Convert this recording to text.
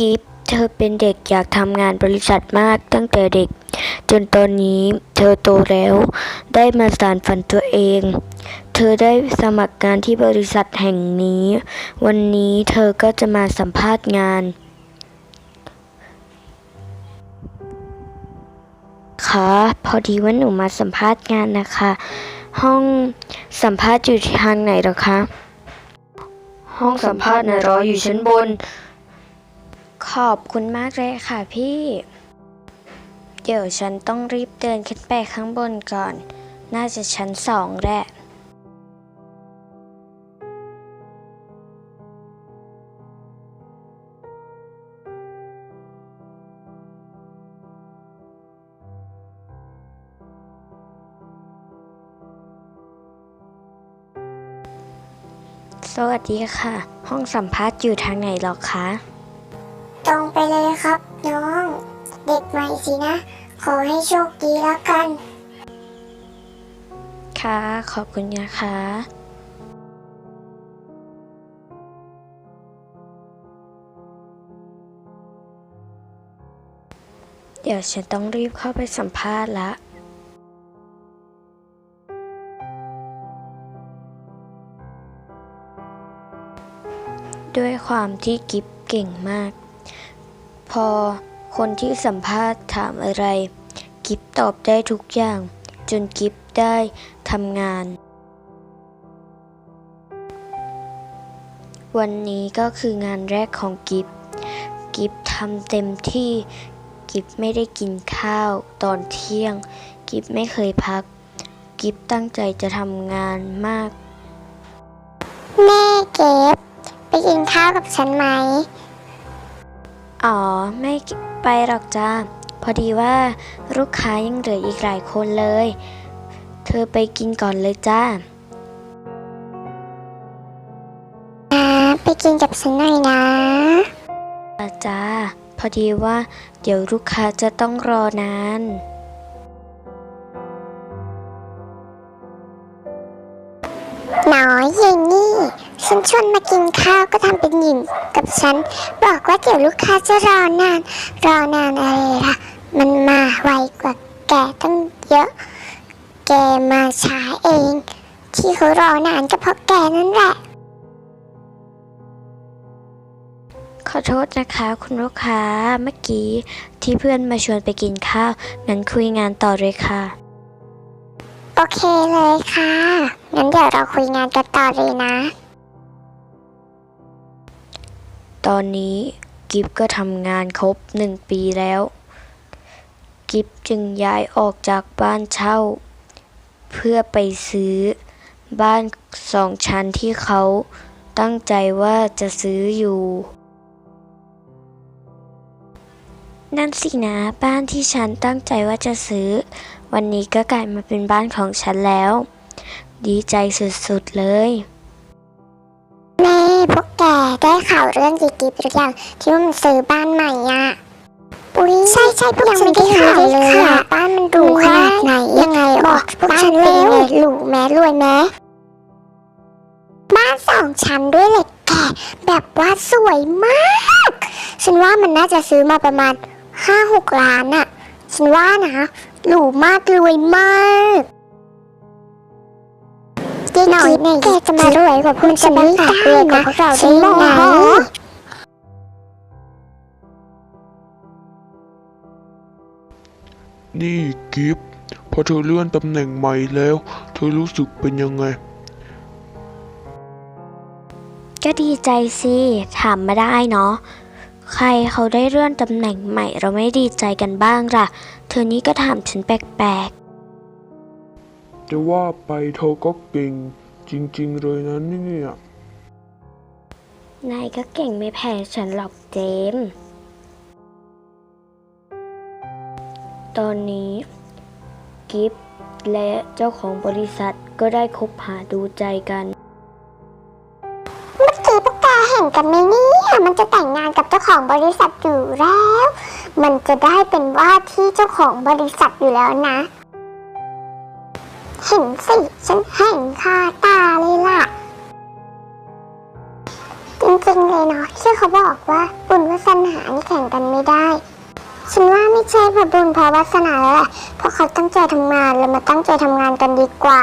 กิฟเธอเป็นเด็กอยากทำงานบริษัทมากตั้งแต่เด็ก จนตอนนี้เธอโตแล้ว ได้มาสานฝันตัวเอง เธอได้สมัครงานที่บริษัทแห่งนี้ วันนี้เธอก็จะมาสัมภาษณ์งาน ค่ะพอดีว่าหนูมาสัมภาษณ์งานนะคะ ห้องสัมภาษณ์อยู่ทางไหนหรอคะ ห้องสัมภาษณ์นะรออยู่ชั้นบน ขอบคุณมากเลยค่ะพี่ เดี๋ยวฉันต้องรีบเดินขึ้นไปข้างบนก่อน น่าจะชั้นสองแหละสวัสดีค่ะ ห้องสัมภาษณ์อยู่ทางไหนหรอคะ เลยครับ น้อง เด็กใหม่สินะ ขอให้โชคดีแล้วกัน ค่ะ ขอบคุณนะคะเดี๋ยวฉันต้องรีบเข้าไปสัมภาษณ์ละด้วยความที่กิฟเก่งมาก พอคนที่สัมภาษณ์ถามอะไร กิฟตอบได้ทุกอย่าง จนกิฟได้ทำงาน วันนี้ก็คืองานแรกของกิฟกิฟทำเต็มที่กิฟไม่ได้กินข้าวตอนเที่ยง กิฟไม่เคยพัก กิฟตั้งใจจะทำงานมาก แม่เก็บไปกินข้าวกับฉันไหม อ๋อ ไม่ไปหรอกจ้าพอดีว่าลูกค้ายังเหลืออีกหลายคนเลย เธอไปกินก่อนเลยจ้าอ่าไปกินกับฉันหน่อยนะอาจ้าพอดีว่าเดี๋ยวลูกค้าจะต้องรอนาน ฉันชวนมากินข้าวก็ทำเป็นหยินกับฉัน บอกว่าเดี๋ยวลูกค้าจะรอนาน รอนานอะไรล่ะ มันมาไวกว่าแกตั้งเยอะ แกมาช้าเอง ที่เขารอนานก็เพราะแกนั่นแหละ ขอโทษนะคะคุณลูกค้าเมื่อกี้ที่เพื่อนมาชวนไปกินข้าวงั้นคุยงานต่อเลยค่ะ โอเคเลยค่ะ งั้นเดี๋ยวเราคุยงานกันต่อเลยนะ ตอนนี้กิฟก็ทำงานครบหนึ่งปีแล้ว กิฟจึงย้ายออกจากบ้านเช่า เพื่อไปซื้อบ้านสองชั้นที่เขาตั้งใจว่าจะซื้ออยู่ นั่นสินะบ้านที่ฉันตั้งใจว่าจะซื้อ วันนี้ก็กลายมาเป็นบ้านของฉันแล้ว ดีใจสุดๆเลย ได้ข่าวเรื่องยีกิฟหรือยังที่ว่ามันซื้อบ้านใหม่อะอุ้ยใช่ใช่พวกฉันไม่ได้ข่าวเลยอะบ้านมันหรูขนาดไหนยังไงบอกพวกฉันเร็วหรูแม้รวยแม้บ้านสองชั้นด้วยเลยแกแบบว่าสวยมาก ฉันว่ามันน่าจะซื้อมาประมาณห้าหกล้านอะฉันว่านะหรูมากรวยมาก หน่อยเนี่ยแกจะมารวยกว่าพวกฉันไม่ได้นะฉันบอกนี่กิฟต์พอเธอเลื่อนตำแหน่งใหม่แล้ว เธอรู้สึกเป็นยังไง ก็ดีใจสิ ถามมาได้เนาะ ใครเขาได้เลื่อนตำแหน่งใหม่เราไม่ดีใจกันบ้างล่ะ เธอนี้ก็ถามฉันแปลก จะว่าไปเธอก็เก่ง จริง ๆ เลยนะเนี่ยๆนายก็เก่งไม่แพ้ฉันหรอกเจมส์ตอนนี้ กิฟและเจ้าของบริษัทก็ได้คบหาดูใจกัน เมื่อกี้พวกแกเห็นกันไหมเนี่ยมันจะแต่งงานกับเจ้าของบริษัทอยู่แล้ว มันจะได้เป็นว่าที่เจ้าของบริษัทอยู่แล้วนะ เห็นสิ ฉันเห็นคาตาเลยล่ะ จริงเลยเนาะที่เขาบอกว่าบุญวาสนานี่แข่งกันไม่ได้ ฉันว่าไม่ใช่เพราะบุญเพราะวาสนาแล้วแหละเพราะเขาตั้งใจทำงานเรามาตั้งใจทำงานกันดีกว่า